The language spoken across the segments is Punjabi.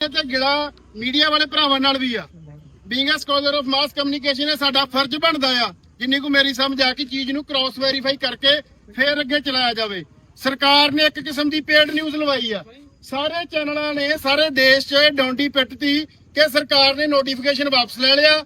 ਤੇ ਗਿਲਾ ਮੀਡੀਆ ਵਾਲੇ ਭਰਾਵਾਂ ਨਾਲ ਵੀ ਆ। Being a scholar of mass communication ਇਹ ਸਾਡਾ ਫਰਜ਼ ਬਣਦਾ ਆ, ਜਿੰਨੀ ਕੁ ਮੇਰੀ ਸਮਝ ਆ ਕਿ ਚੀਜ਼ ਨੂੰ ਕ੍ਰਾਸ ਵੈਰੀਫਾਈ ਕਰਕੇ ਫੇਰ ਅੱਗੇ ਚਲਾਇਆ ਜਾਵੇ। ਸਰਕਾਰ ਨੇ ਇੱਕ ਕਿਸਮ ਦੀ ਪੇਡ ਨਿਊਜ਼ ਲਵਾਈ ਆ। ਸਾਰੇ ਚੈਨਲਾਂ ਨੇ, ਸਾਰੇ ਦੇਸ਼ 'ਚ ਡੌਂਡੀ ਪਿੱਟਤੀ ਕਿ ਸਰਕਾਰ ਨੇ ਨੋਟੀਫਿਕੇਸ਼ਨ ਵਾਪਸ ਲੈ ਲਿਆ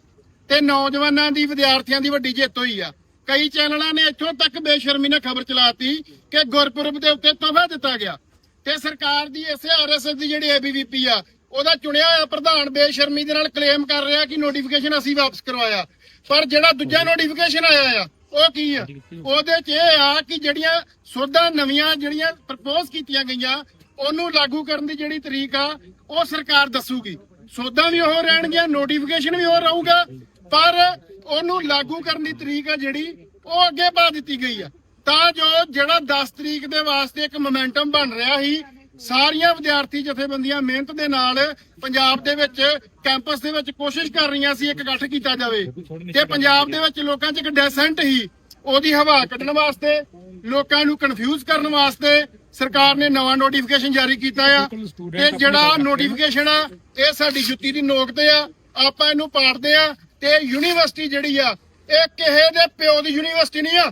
ਤੇ ਨੌਜਵਾਨਾਂ ਦੀ, ਵਿਦਿਆਰਥੀਆਂ ਦੀ ਵੱਡੀ ਜਿੱਤ ਹੋਈ ਆ। ਕਈ ਚੈਨਲਾਂ ਨੇ ਇੱਥੋਂ ਤੱਕ ਬੇਸ਼ਰਮੀ ਨਾਲ ਖਬਰ ਚਲਾਤੀ ਕਿ ਗੁਰਪੁਰਬ ਦੇ ਉੱਤੇ ਤੋਹਫਾ ਦਿੱਤਾ ਗਿਆ। ਤੇ ਸਰਕਾਰ ਦੀ ਇਸੇ ਆਰਐਸਐਸ ਦੀ ਜਿਹੜੀ ਏਬੀਵੀਪੀ ਆ ਉਹਦਾ ਚੁਣਿਆ ਹੋਇਆ ਪ੍ਰਧਾਨ ਬੇਸ਼ਰਮੀ ਦੇ ਨਾਲ ਕਲੇਮ ਕਰ ਰਿਹਾ ਕਿ ਨੋਟੀਫਿਕੇਸ਼ਨ ਅਸੀਂ ਵਾਪਸ ਕਰਵਾਇਆ। ਪਰ ਜਿਹੜਾ ਦੂਜਾ ਨੋਟੀਫਿਕੇਸ਼ਨ ਆਇਆ ਆ ਉਹ ਕੀ ਆ? ਉਹਦੇ 'ਚ ਇਹ ਆ ਕਿ ਜਿਹੜੀਆਂ ਸੋਧਾਂ ਨਵੀਆਂ ਜਿਹੜੀਆਂ ਪ੍ਰਪੋਜ਼ ਕੀਤੀਆਂ ਗਈਆਂ ਉਹਨੂੰ ਲਾਗੂ ਕਰਨ ਦੀ ਜਿਹੜੀ ਤਰੀਕ ਆ ਉਹ ਸਰਕਾਰ ਦੱਸੂਗੀ। ਸੋਧਾਂ ਵੀ ਉਹ ਰਹਿਣਗੀਆਂ ਨੋਟੀਫਿਕੇਸ਼ਨ ਵੀ ਉਹ ਰਹੂਗਾ ਪਰ ਉਹਨੂੰ ਲਾਗੂ ਕਰਨ ਦੀ ਤਰੀਕ ਆ ਜਿਹੜੀ ਉਹ ਅੱਗੇ ਪਾ ਦਿੱਤੀ ਗਈ ਆ। ਤਾਂ ਜੋ ਜਿਹੜਾ 10 ਤਰੀਕ ਦੇ ਵਾਸਤੇ ਇੱਕ ਮੋਮੈਂਟਮ ਬਣ ਰਿਹਾ ਸੀ ਸਾਰੀਆਂ ਵਿਦਿਆਰਥੀ ਜਥੇਬੰਦੀਆਂ ਮਿਹਨਤ ਦੇ ਨਾਲ ਪੰਜਾਬ ਦੇ ਵਿੱਚ ਕੈਂਪਸ ਦੇ ਵਿੱਚ ਕੋਸ਼ਿਸ਼ ਕਰ ਰਹੀਆਂ ਸੀ ਇੱਕ ਇਕੱਠ ਕੀਤਾ ਜਾਵੇ। ਤੇ ਪੰਜਾਬ ਦੇ ਵਿੱਚ ਲੋਕਾਂ 'ਚ ਇੱਕ ਡੈਸੈਂਟ ਹੀ ਉਹਦੀ ਹਵਾ ਕੱਢਣ ਵਾਸਤੇ ਲੋਕਾਂ ਨੂੰ ਕਨਫਿਊਜ਼ ਕਰਨ ਵਾਸਤੇ ਸਰਕਾਰ ਨੇ ਨਵਾਂ ਨੋਟੀਫਿਕੇਸ਼ਨ ਜਾਰੀ ਕੀਤਾ ਆ। ਤੇ ਜਿਹੜਾ ਨੋਟੀਫਿਕੇਸ਼ਨ ਆ ਇਹ ਸਾਡੀ ਜੁੱਤੀ ਦੀ ਨੋਕ ਤੇ ਆ। ਆਪਾਂ ਇਹਨੂੰ ਪਾੜਦੇ ਆ ਤੇ ਯੂਨੀਵਰਸਿਟੀ ਜਿਹੜੀ ਆ ਇਹ ਕਿਸੇ ਦੇ ਪਿਓ ਦੀ ਯੂਨੀਵਰਸਿਟੀ ਨਹੀਂ ਆ।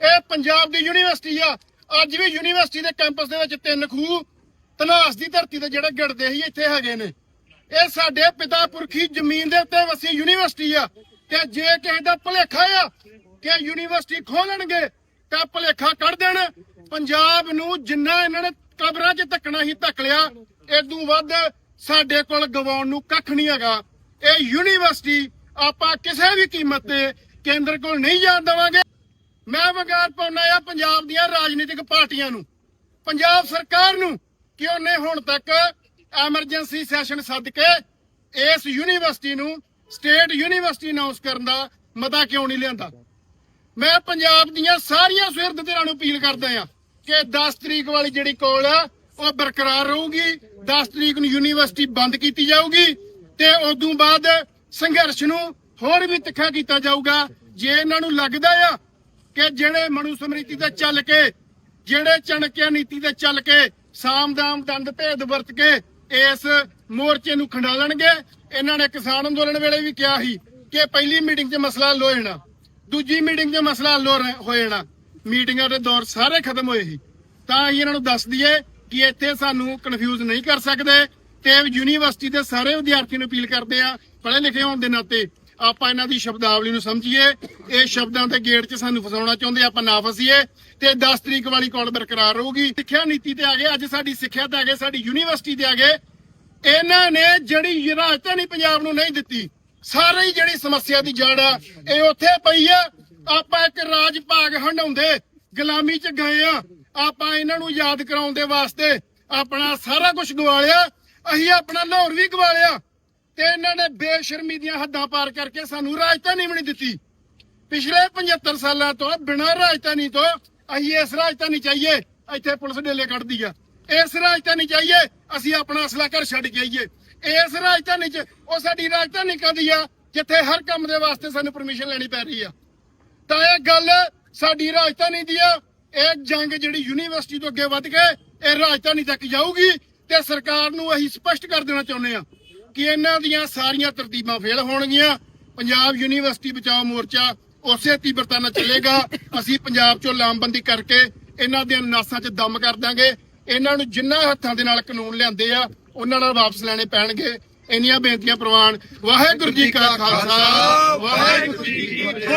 ਇਹ ਪੰਜਾਬ ਦੀ ਯੂਨੀਵਰਸਿਟੀ ਆ। ਅੱਜ ਵੀ ਯੂਨੀਵਰਸਿਟੀ ਦੇ ਕੈਂਪਸ ਦੇ ਵਿੱਚ ਤਿੰਨ ਖੂਹ ਤਲਾਸ ਦੀ ਧਰਤੀ ਤੇ ਜਿਹੜੇ ਗਿੜਦੇ ਸੀ, ਇੱਥੇ ਹੈਗੇ ਨੇ। ਇਹ ਸਾਡੇ ਪਿਤਾ ਪੁਰਖੀ ਜ਼ਮੀਨ ਦੇ ਉੱਤੇ ਵਸੀ ਯੂਨੀਵਰਸਿਟੀ ਆ। ਤੇ ਜੇ ਕਿਸੇ ਦਾ ਭੁਲੇਖਾ ਆ ਕਿ ਯੂਨੀਵਰਸਿਟੀ ਖੋਲਣਗੇ, ਤਾਂ ਭੁਲੇਖਾ ਕੱਢ ਦੇਣ। ਪੰਜਾਬ ਨੂੰ ਜਿੰਨਾ ਇਹਨਾਂ ਨੇ ਕਬਰਾਂ 'ਚ ਧੱਕਣਾ ਹੀ ਧੱਕ ਲਿਆ। ਇਦੋਂ ਵੱਧ ਸਾਡੇ ਕੋਲ ਗਵਾਉਣ ਨੂੰ ਕੱਖ ਨਹੀਂ ਹੈਗਾ। ਇਹ ਯੂਨੀਵਰਸਿਟੀ ਆਪਾਂ ਕਿਸੇ ਵੀ ਕੀਮਤ ਤੇ ਕੇਂਦਰ ਕੋਲ ਨਹੀਂ ਜਾਣ ਦੇਵਾਂਗੇ। ਮੈਂ ਵਗਾਰ ਪਾਉਣਾ ਆ ਪੰਜਾਬ ਦੀਆਂ ਰਾਜਨੀਤਿਕ ਪਾਰਟੀਆਂ ਨੂੰ। ਪੰਜਾਬ ਸਰਕਾਰ ਨੂੰ ਕਿ ਉਹਨੇ ਹੁਣ ਤੱਕ ਐਮਰਜੈਂਸੀ ਸੈਸ਼ਨ ਸੱਦ ਕੇ ਇਸ ਯੂਨੀਵਰਸਿਟੀ ਨੂੰ, ਸਟੇਟ ਯੂਨੀਵਰਸਿਟੀ ਅਨਾਉਂਸ ਕਰਨ ਦਾ ਮਤਾ ਕਿਉਂ ਨਹੀਂ ਲਿਆਂਦਾ? ਮੈਂ ਪੰਜਾਬ ਦੀਆਂ ਸਾਰੀਆਂ ਸੁਹਿਰਦ ਧਿਰਾਂ ਨੂੰ ਅਪੀਲ ਕਰਦਾ ਆ ਕਿ 10 ਤਰੀਕ ਵਾਲੀ ਜਿਹੜੀ ਕੋਲ ਆ, ਉਹ ਬਰਕਰਾਰ ਰਹੂਗੀ 10 ਤਰੀਕ ਨੂੰ ਯੂਨੀਵਰਸਿਟੀ ਬੰਦ ਕੀਤੀ ਜਾਊਗੀ ਤੇ ਉਦੋਂ ਬਾਅਦ ਸੰਘਰਸ਼ ਨੂੰ ਹੋਰ ਵੀ ਤਿੱਖਾ ਕੀਤਾ ਜਾਊਗਾ। ਜੇ ਇਹਨਾਂ ਨੂੰ ਲੱਗਦਾ ਆ ਕਿ ਜਿਹੜੇ ਮਨੂ ਸਮ੍ਰਿਤੀ ਤੇ ਚੱਲ ਕੇ, ਜਿਹੜੇ ਚਣਕਿਆ ਨੀਤੀ ਤੇ ਚੱਲ ਕੇ ਸਾਮਦਾਮ ਦੰਦ ਭੇਦ ਵਰਤ ਕੇ ਇਸ ਮੋਰਚੇ ਨੂੰ ਖੰਡਾਲਣਗੇ। ਇਹਨਾਂ ਨੇ ਕਿਸਾਨ ਅੰਦੋਲਨ ਵੇਲੇ ਵੀ ਕਿਹਾ ਸੀ ਕਿ ਪਹਿਲੀ ਮੀਟਿੰਗ 'ਚ ਮਸਲਾ ਹੱਲ ਹੋ ਜਾਣਾ, ਦੂਜੀ ਮੀਟਿੰਗ 'ਚ ਮਸਲਾ ਹੱਲ ਹੋ ਜਾਣਾ। ਮੀਟਿੰਗਾਂ ਦੇ ਦੌਰ ਸਾਰੇ ਖਤਮ ਹੋਏ ਸੀ। ਤਾਂ ਅਸੀਂ ਇਹਨਾਂ ਨੂੰ ਦੱਸ ਦਈਏ ਕਿ ਇੱਥੇ ਸਾਨੂੰ ਕਨਫਿਊਜ਼ ਨਹੀਂ ਕਰ ਸਕਦੇ। ਤੇ ਯੂਨੀਵਰਸਿਟੀ ਦੇ ਸਾਰੇ ਵਿਦਿਆਰਥੀਆਂ ਨੂੰ ਅਪੀਲ ਕਰਦੇ ਆ ਪੜ੍ਹੇ ਲਿਖੇ ਹੋਣ ਦੇ ਨਾਤੇ ਆਪਾਂ ਇਹਨਾਂ ਦੀ ਸ਼ਬਦਾਵਲੀ ਨੂੰ ਸਮਝੀਏ, ਇਹ ਸ਼ਬਦਾਂ ਦੇ ਗੇੜ 'ਚ ਸਾਨੂੰ ਫਸਾਉਣਾ ਚਾਹੁੰਦੇ, ਆਪਾਂ ਨਾ ਫਸੀਏ, ਤੇ 10 ਤਰੀਕ ਵਾਲੀ ਕਾਲ ਬਰਕਰਾਰ ਰਹੂਗੀ। ਸਿੱਖਿਆ ਨੀਤੀ ਤੇ ਆ ਗਏ, ਅੱਜ ਸਾਡੀ ਸਿੱਖਿਆ ਤੇ ਆ ਗਏ, ਸਾਡੀ ਯੂਨੀਵਰਸਿਟੀ ਤੇ ਆ ਗਏ। ਇਹਨਾਂ ਨੇ ਜਿਹੜੀ ਰਾਜਧਾਨੀ ਪੰਜਾਬ ਨੂੰ ਨਹੀਂ ਦਿੱਤੀ, ਸਾਰੀ ਜਿਹੜੀ ਸਮੱਸਿਆ ਦੀ ਜੜ ਆ, ਇਹ ਉੱਥੇ ਪਈ ਆ। ਆਪਾਂ ਇੱਕ ਰਾਜ ਭਾਗ ਹੰਡਾਉਂਦੇ ਗੁਲਾਮੀ 'ਚ ਗਏ ਆ। ਆਪਾਂ ਇਹਨਾਂ ਨੂੰ ਯਾਦ ਕਰਾਉਣ ਦੇ ਵਾਸਤੇ ਆਪਣਾ ਸਾਰਾ ਕੁਝ ਗਵਾ ਲਿਆ ਅਸੀਂ ਆਪਣਾ ਲਾਹੌਰ ਵੀ ਗਵਾ ਲਿਆ ਤੇ ਇਹਨਾਂ ਨੇ ਬੇਸ਼ਰਮੀ ਦੀਆਂ ਹੱਦਾਂ ਪਾਰ ਕਰਕੇ ਸਾਨੂੰ ਰਾਜਧਾਨੀ ਵੀ ਨਹੀਂ ਦਿੱਤੀ। ਪਿਛਲੇ 75 ਸਾਲਾਂ ਤੋਂ, ਬਿਨਾਂ ਰਾਜਧਾਨੀ ਤੋਂ, ਅਸੀਂ ਇਸ ਰਾਜਧਾਨੀ ਚਾਹੀਏ, ਇੱਥੇ ਪੁਲਿਸ ਡੇਲੇ ਕੱਢਦੀ ਆ। ਇਸ ਰਾਜਧਾਨੀ ਚਾਹੀਏ, ਅਸੀਂ ਆਪਣਾ ਅਸਲਾ ਘਰ ਛੱਡ ਕੇ ਆਈਏ। ਇਸ ਰਾਜਧਾਨੀ 'ਚ, ਉਹ ਸਾਡੀ ਰਾਜਧਾਨੀ ਕਦੀ ਆ? ਜਿੱਥੇ ਹਰ ਕੰਮ ਦੇ ਵਾਸਤੇ ਸਾਨੂੰ ਪਰਮਿਸ਼ਨ ਲੈਣੀ ਪੈ ਰਹੀ ਆ। ਤਾਂ ਇਹ ਗੱਲ ਸਾਡੀ ਰਾਜਧਾਨੀ ਦੀ ਆ। ਇਹ ਜੰਗ ਜਿਹੜੀ ਯੂਨੀਵਰਸਿਟੀ ਤੋਂ ਅੱਗੇ ਵੱਧ ਕੇ ਇਹ ਰਾਜਧਾਨੀ ਤੱਕ ਜਾਊਗੀ ਤੇ ਸਰਕਾਰ ਨੂੰ ਅਸੀਂ ਸਪਸ਼ਟ ਕਰ ਦੇਣਾ ਚਾਹੁੰਦੇ ਆ। ਕਿ ਇਹਨਾਂ ਦੀਆਂ ਸਾਰੀਆਂ ਤਰਤੀਬਾਂ ਫੇਲ ਹੋਣਗੀਆਂ। ਪੰਜਾਬ ਯੂਨੀਵਰਸਿਟੀ ਬਚਾਓ ਮੋਰਚਾ ਉਸੇ ਤੀਬਰਤਾ ਨਾਲ ਚੱਲੇਗਾ। ਅਸੀਂ ਪੰਜਾਬ ਚੋਂ ਲਾਮਬੰਦੀ ਕਰਕੇ ਇਹਨਾਂ ਦੀਆਂ ਨਾਸਾਂ 'ਚ ਦਮ ਕਰ ਦਾਂਗੇ। ਇਹਨਾਂ ਨੂੰ ਜਿੰਨਾ ਹੱਥਾਂ ਦੇ ਨਾਲ ਕਾਨੂੰਨ ਲਿਆਂਦੇ ਆ, ਉਹਨਾਂ ਨਾਲ ਵਾਪਸ ਲੈਣੇ ਪੈਣਗੇ। ਇੰਨੀਆਂ ਬੇਨਤੀਆਂ ਪ੍ਰਵਾਨ। ਵਾਹਿਗੁਰੂ ਜੀ ਕਾ ਖਾਲਸਾ। ਵਾਹਿਗੁਰੂ ਜੀ ਕੀ ਫਤਿਹ।